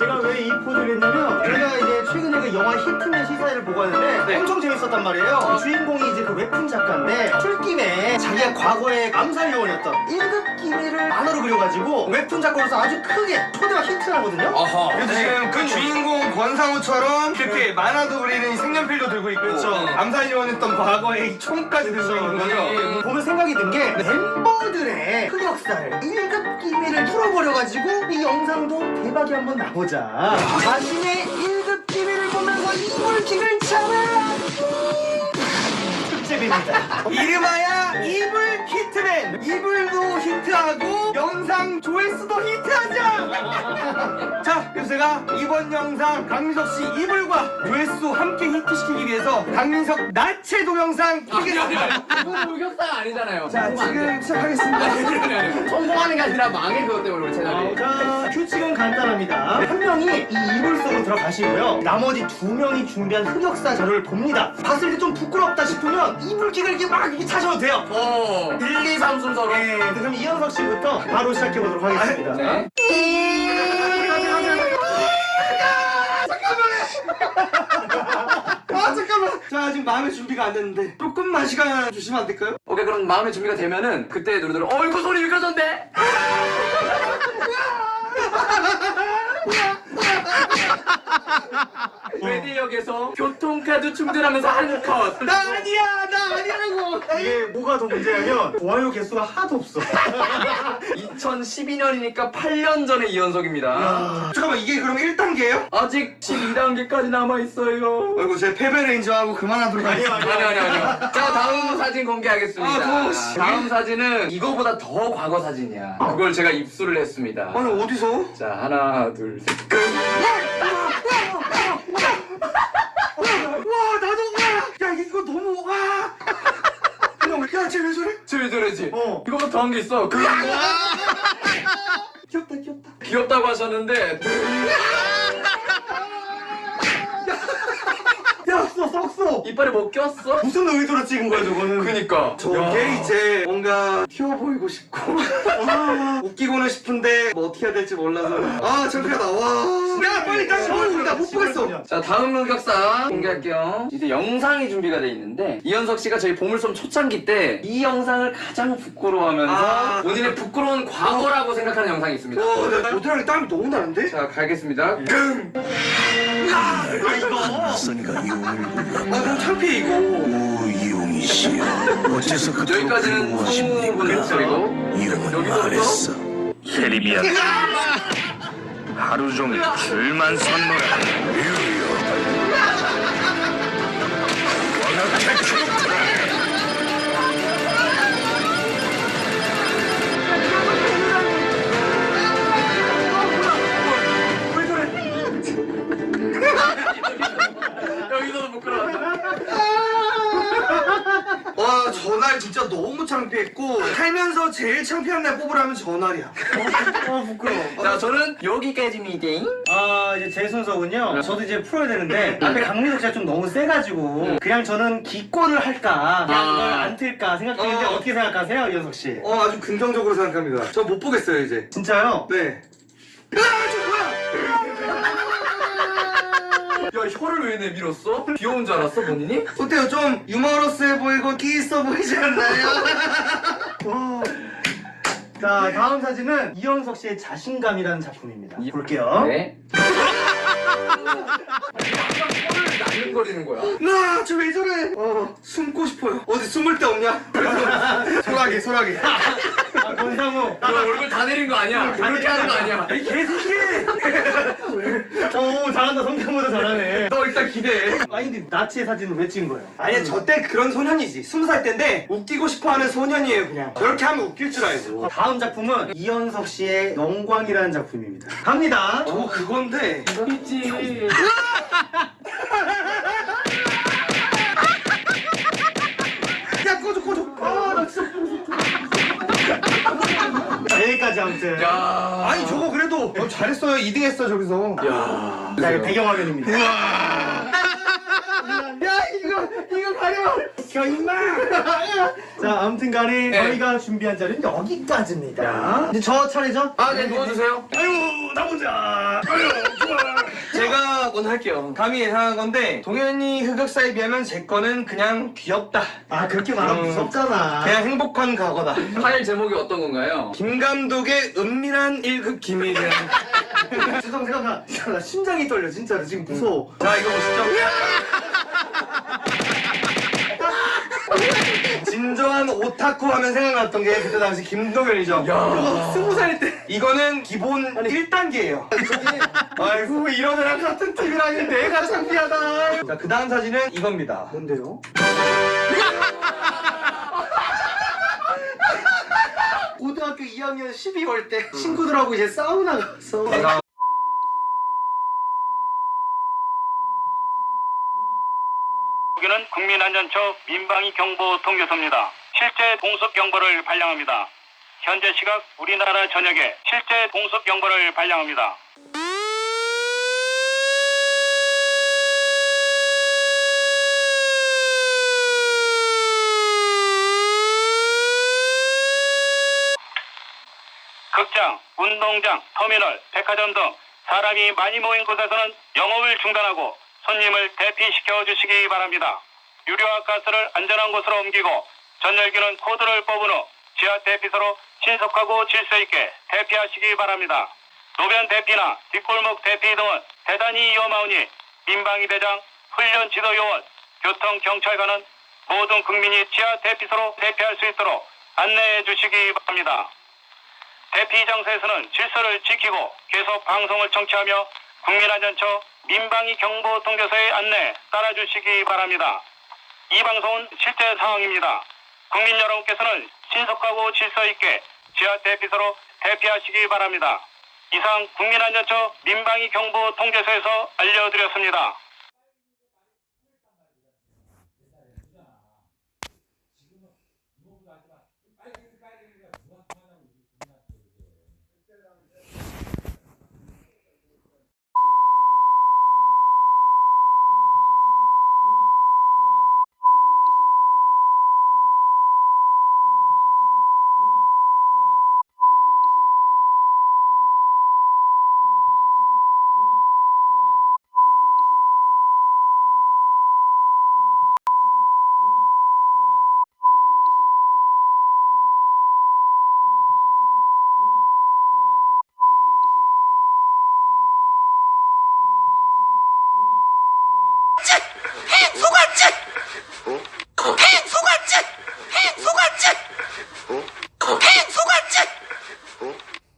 제가 왜 이 포즈를 했냐면 제가 이제 최근에 그 영화 히트맨 시사회를 보고 왔는데 네. 엄청 재밌었단 말이에요. 주인공이 이제 그 웹툰 작가인데 출김에 자기가 과거에 암살 요원이었던 1급 기밀을 만화로 그려가지고 웹툰 작가로서 아주 크게 초대와 히트를 하거든요. 어허. 그래서 지금 그 주인공 권상우처럼 이렇게 만화도 그리는 색연필도 들고 있고 그렇죠. 암살 요원했던 과거의 이 총까지 들고 있는 거죠. 음, 보면 생각이 든 게 멤버들의 흑역사를 1급 기밀을 풀어버려가지고 이 영상도 대박이 한번 나보자 자신의 1급 기밀을 보면서 이불킥을 참아 특집입니다. 이름하여 이불 히트맨. 이불도 히트하고 영상 조회수도 히트하자. 자 그래서 제가 이번 영상 강민석 씨 이불과 조회수 함께 히트시키기 위해서 강민석 나체 동영상 찍겠습니다. 이건 목욕상 아니잖아요. 자 지금 시작하겠습니다. 성공하는 게 아니라 망해 그것 때문에 우리 채널이. 자 간단합니다 한 명이 이 이불 속으로 들어가시고요 나머지 두 명이 준비한 흑역사 자료를 봅니다 봤을 때 좀 부끄럽다 싶으면 이불킥을 이렇게 막 이렇게 차셔도 돼요 어. 1, 2, 3 순서로. 네, 그럼 이현석 씨부터 바로 시작해 보도록 하겠습니다. 네. 아 잠깐만 자 지금 마음의 준비가 안 됐는데 조금만 시간 주시면 안 될까요? 오케이 그럼 마음의 준비가 되면은 그때 노래들 어이구 소리 미끄러졌네. 웨디역에서 교통카드 충전하면서 한 컷. 나 아니야 나 아니라고 이게 뭐가 더 문제냐면 좋아요 개수가 하나도 없어. 2012년이니까 8년 전의 이현석입니다. 잠깐만 이게 그럼 1단계예요? 아직 12단계까지 남아있어요. 아이고 제 패배를 인정하고 그만하도록 하겠습니다 아니요, 아니요, 아니요. 자, 다음 사진 공개하겠습니다. 아, 더워, 씨. 다음 사진은 이거보다 더 과거 사진이야. 그걸 제가 입수를 했습니다. 아니 어디서? 자, 하나, 둘, 셋, 끝. 와 나도 와 야 이거 너무 와 야쟤왜 저래? 쟤왜 저러지? 어. 이거보다 더한 게 있어. 그 귀엽다 귀엽다 귀엽다고 하셨는데, 야, 써, 썩소. 이빨에 뭐 꼈어? 무슨 의도로 찍은 거야, 저거는? 그니까. 저게 이제 뭔가 튀어 보이고 싶고 웃기고는 싶은데 뭐 어떻게 해야 될지 몰라서 아 창피하다 와야 빨리 다시 보여준다 못 보겠어 자, 다음 흑역사 공개할게요. 이제 영상이 준비가 돼 있는데, 이현석 씨가 저희 보물섬 초창기 때 이 영상을 가장 부끄러워하면서 아. 본인의 부끄러운 과거라고 생각하는 영상이 있습니다. 어, 나 모델하게 땀이 너무 나는데? 자, 가겠습니다. 아, 이거. 용을 아 너무 창피해 이거. 오용이시여. 어째서 그토록 여기까지는 소문을 소리고, 이름은 여기서부터? 말했어. 세리비아 하루 종일 줄만 선노라 여기서도 창피했고 살면서 제일 창피한 날 뽑으라면 저날이야 어, 부끄러워. 자, 저는 여기까지입니다. 아, 이제 제 순서군요. 저도 이제 풀어야 되는데, 앞에 강민석 씨가 좀 너무 세가지고, 그냥 저는 기권을 할까, 그냥 아. 그걸 안 틀까 생각했는데, 어. 어. 떻게 생각하세요, 이현석 씨? 어 아주 긍정적으로 생각합니다 저 못 보겠어요 이제 진짜요? 네 야, 혀를 왜 내밀었어? 귀여운 줄 알았어, 본인이? 어때요 좀 유머러스해 보이고 끼 있어 보이지 않나요? 와. 자, 다음 사진은 이현석 씨의 자신감이라는 작품입니다. 볼게요. 네. 혀를 나는거리는 거야. 나 저 왜 저래 어 숨고 싶어요 어디 숨을 데 없냐? 소라게 소라게 아, 권상우. 너 얼굴 다 내린 거 아니야? 그렇게 하는 거 아니야? 이 개새 끼! 어, 잘한다. 성경보다 잘하네. 너 일단 기대해. 아니, 근데 나치의 사진을 왜 찍은 거예요? 아니 저 때 그런 소년이지 스무 살 때인데 웃기고 싶어하는 소년이에요 그냥 저렇게 하면 웃길 줄 알고 다음 작품은 이현석 씨의 영광이라는 작품입니다. 갑니다. 저 그건데 있지. 야 꺼줘 꺼줘 아나 진짜 자, 여기까지 아무튼. 야. 아니 저거 그래도 어, 잘했어요 2등 했어 저기서 야. 자, 이거 배경화면입니다. 야 이거 이거 가려 저 임마 자, 아무튼 간에 네. 저희가 준비한 자료는 여기까지입니다. 이제 저 차례죠? 아, 네, 누워주세요. 아유, 나 혼자. 아유, 좋아. 먼저 할게요. 감히 예상한 건데 동현이 흑역사에 비하면 제 거는 그냥 귀엽다. 아 그렇게 말하면 음. 무섭잖아 그냥 행복한 과거다. 파일 제목이 어떤 건가요? 김 감독의 은밀한 1급 기밀이라는. 잠깐만 잠깐만 잠깐만 나 심장이 떨려 진짜로 지금 무서워 자 이거 보시죠. 진정한 오타쿠 하면 생각났던 게 그때 당시 김동현이죠. 그거 스무 살 때 이거는 기본 1단계예요. 아이고 이런 애랑 같은 팀이라니 내가 창피하다. 자 그 다음 사진은 이겁니다. 뭔데요? 고등학교 2학년 12월 때 친구들하고 이제 사우나 가서 내가 여기는 국민안전처 민방위 경보 통교소입니다. 실제 공습 경보를 발령합니다. 현재 시각 우리나라 전역에 실제 공습 경보를 발령합니다. 극장, 운동장, 터미널, 백화점 등 사람이 많이 모인 곳에서는 영업을 중단하고 손님을 대피시켜 주시기 바랍니다. 유료와 가스를 안전한 곳으로 옮기고 전열기는 코드를 뽑은 후 지하 대피소로 신속하고 질서 있게 대피하시기 바랍니다. 노변 대피나 뒷골목 대피 등은 대단히 위험하오니 민방위 대장, 훈련 지도 요원, 교통 경찰관은 모든 국민이 지하 대피소로 대피할 수 있도록 안내해 주시기 바랍니다. 대피 장소에서는 질서를 지키고 계속 방송을 청취하며 국민안전처 민방위 경보 통교소의 안내 따라주시기 바랍니다. 이 방송은 실제 상황입니다. 국민 여러분께서는 신속하고 질서 있게 지하 대피소로 대피하시기 바랍니다. 이상 국민안전처 민방위 경보 통교소에서 알려드렸습니다. Oh.